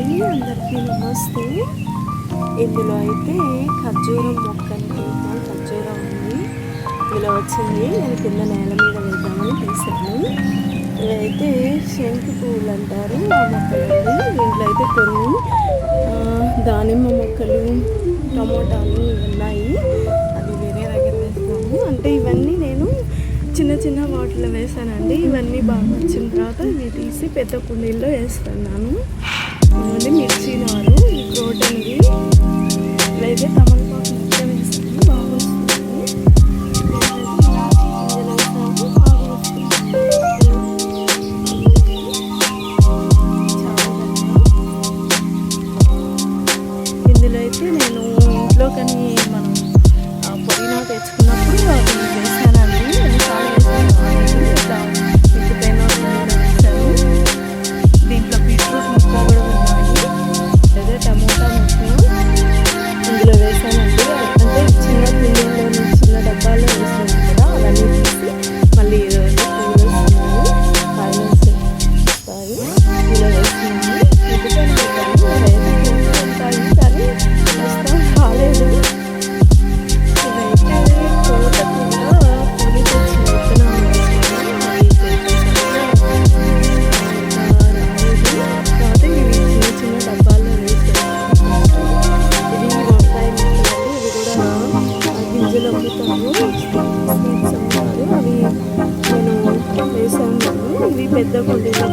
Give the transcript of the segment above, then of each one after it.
అండి అందరికీ నమస్తే. ఇందులో అయితే ఖర్జూరం మొక్క అనుకుంటున్నా ఖర్జూరం ఉంది. ఇలా వచ్చింది. నేను కింద నేల మీద వేద్దామని తీసాను ఇదైతే శంకు పువ్వులు అంటారు ఆ మొక్కలు దీంట్లో అయితే కొన్ని దానిమ్మ మొక్కలు టమోటాలు ఉన్నాయి. అది వేరే దగ్గర వేస్తాము. అంటే ఇవన్నీ నేను చిన్న చిన్న వాటిలో వేసానండి ఇవన్నీ బాగా వచ్చిన తర్వాత ఇవి తీసి పెద్ద కుండీల్లో వేస్తున్నాను. ఇవన్నీ మిర్చి నారు ఇది క్రోటన్ది ఇవైతే తమలపాకు మొక్క ఇవి పెద్ద కుండీలో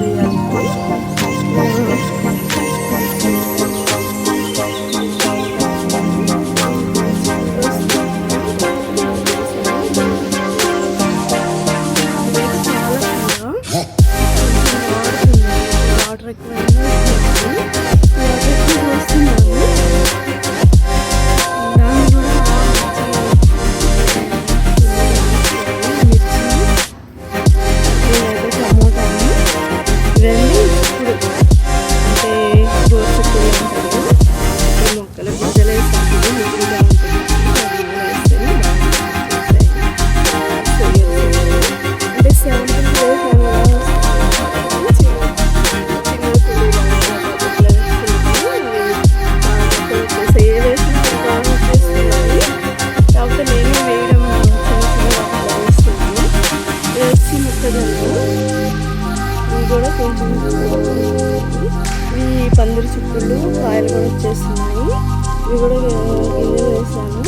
ఈ పందిరి చుట్టూ కాయలు కూడా వచ్చేస్తున్నాయి. ఇవి కూడా గింజలు వేసాను.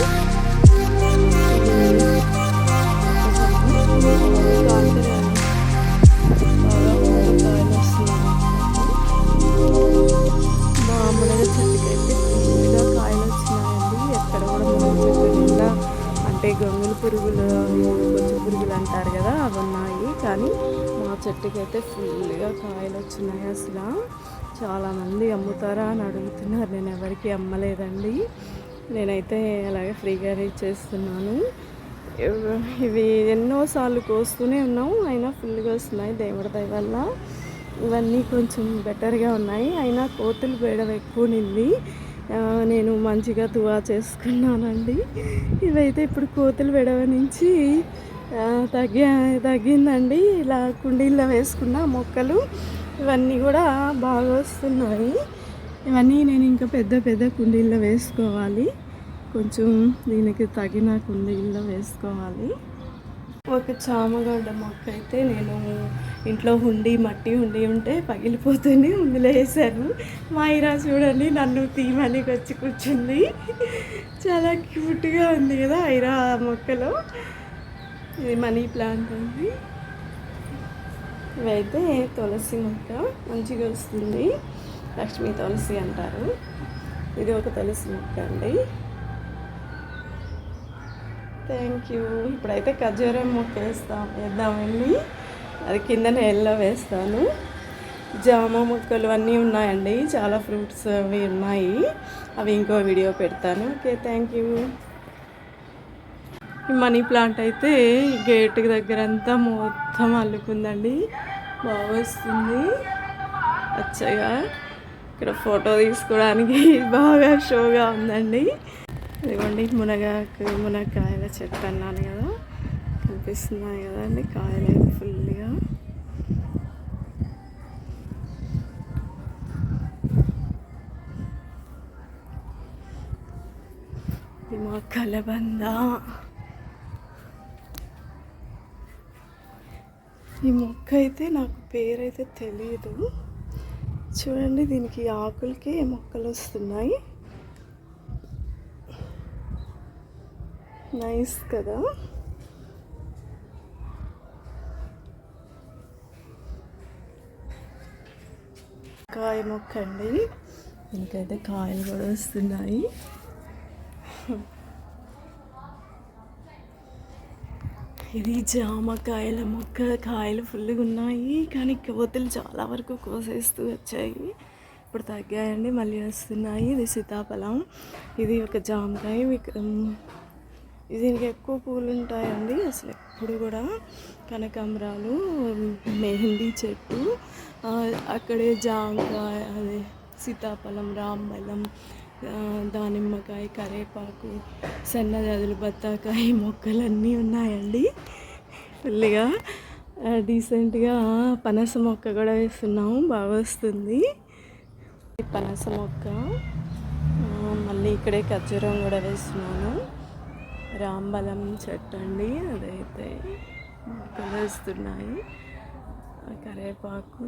కాయలు వస్తున్నాయి మామూలుగా చెట్టుకైతే ఫుల్గా కాయలు వచ్చినాయండి. ఎక్కడ కూడా మన చెట్టు నిండా అంటే గంగుల పురుగులు కొంచెం పురుగులు అంటారు కదా అవి ఉన్నాయి. కానీ చెట్టుకి చెట్టుకైతే ఫుల్గా కాయలు వచ్చినాయి అసలు. చాలామంది అమ్ముతారా అని అడుగుతున్నారు. నేను ఎవరికి అమ్మలేదండి. నేనైతే అలాగే ఫ్రీగానే ఇచ్చేస్తున్నాను. ఇవి ఎన్నోసార్లు కోస్తూనే ఉన్నాం. అయినా ఫుల్గా వస్తున్నాయి దేవుడి దయ వల్ల. ఇవన్నీ కొంచెం బెటర్గా ఉన్నాయి. అయినా కోతులు బేడం ఎక్కువ నింది. నేను మంచిగా తువా చేసుకున్నానండి. ఇవైతే ఇప్పుడు కోతులు బెడవ నుంచి తగ్గి తగ్గిందండి. ఇలా కుండీల్లో వేసుకున్న మొక్కలు ఇవన్నీ కూడా బాగా వస్తున్నాయి. ఇవన్నీ నేను ఇంకా పెద్ద పెద్ద కుండీల్లో వేసుకోవాలి. కొంచెం దీనికి తగిన కుండీల్లో వేసుకోవాలి. ఒక చామగడ్డ మొక్క అయితే నేను ఇంట్లో హుండి మట్టి హుండి ఉంటే పగిలిపోతుంది ముందులో వేసాను మా ఇరా చూడండి నన్ను తీమని వచ్చి కూర్చుంది. చాలా క్యూట్గా ఉంది కదా ఐరా మొక్కలో. ఇది మనీ ప్లాంట్ అండి. ఇవైతే తులసి మొక్క మంచిగా వస్తుంది. లక్ష్మీ తులసి అంటారు. ఇది ఒక తులసి మొక్క అండి. థ్యాంక్ యూ ఇప్పుడైతే ఖర్జూరం మొక్క వేస్తాం వేద్దామండి. అది కింద నేలలో వేస్తాను. జామ మొక్కలు అన్నీ ఉన్నాయండి. చాలా ఫ్రూట్స్ అవి ఉన్నాయి. అవి ఇంకో వీడియో పెడతాను. Okay thank you money plant అయితే గేట్ దగ్గర అంతా మొత్తం అల్లుకుందండి. బాగా వస్తుంది. అచ్చగా ఇక్కడ ఫోటో తీసుకోవడానికి బాగా షోగా ఉందండి. ఇదిగోండి మునగాకు మునగకాయల చెట్టు అన్నాను కదా. కనిపిస్తున్నాయి కదండి కాయలు అయితే ఫుల్గా. మా కలబంద. ఈ మొక్క అయితే నాకు పేరైతే తెలియదు చూడండి దీనికి ఆకులకి మొక్కలు వస్తున్నాయి నైస్ కదా. కాయ మొక్క అండి దీనికైతే కాయలు కూడా వస్తున్నాయి. ఇది జామకాయల మొక్క కాయలు ఫుల్గా ఉన్నాయి. కానీ కోతులు చాలా వరకు కోసేస్తూ వచ్చాయి. ఇప్పుడు తగ్గాయండి మళ్ళీ వస్తున్నాయి. ఇది సీతాఫలం. ఇది ఒక జామకాయ. విక- దీనికి ఎక్కువ పూలు ఉంటాయండి. అసలు ఎప్పుడు కూడా కనకాంబరాలు మెహందీ చెట్టు అక్కడే జామకాయ అదే సీతాఫలం రామ్మలం దానిమ్మకాయ కరేపాకు సన్నజాజులు బత్తాకాయ మొక్కలన్నీ ఉన్నాయండి. ఫుల్గా డీసెంట్గా పనస మొక్క కూడా వేస్తున్నాము. బాగా వస్తుంది. పనస మొక్క మళ్ళీ ఇక్కడే ఖర్జూరం కూడా వేస్తున్నాను. రాంబలం చెట్టు అండి. అదైతే మొక్కలు వేస్తున్నాయి. కరివేపాకు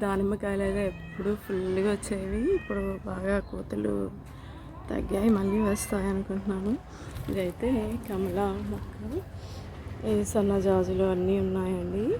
దానిమ్మకాయలు అయితే ఎప్పుడు ఫుల్గా వచ్చేవి. ఇప్పుడు బాగా కోతలు తగ్గాయి మళ్ళీ వస్తాయి అనుకుంటున్నాను. ఇదైతే కమల మొక్క ఈ సన్నజాజులు అన్నీ ఉన్నాయండి.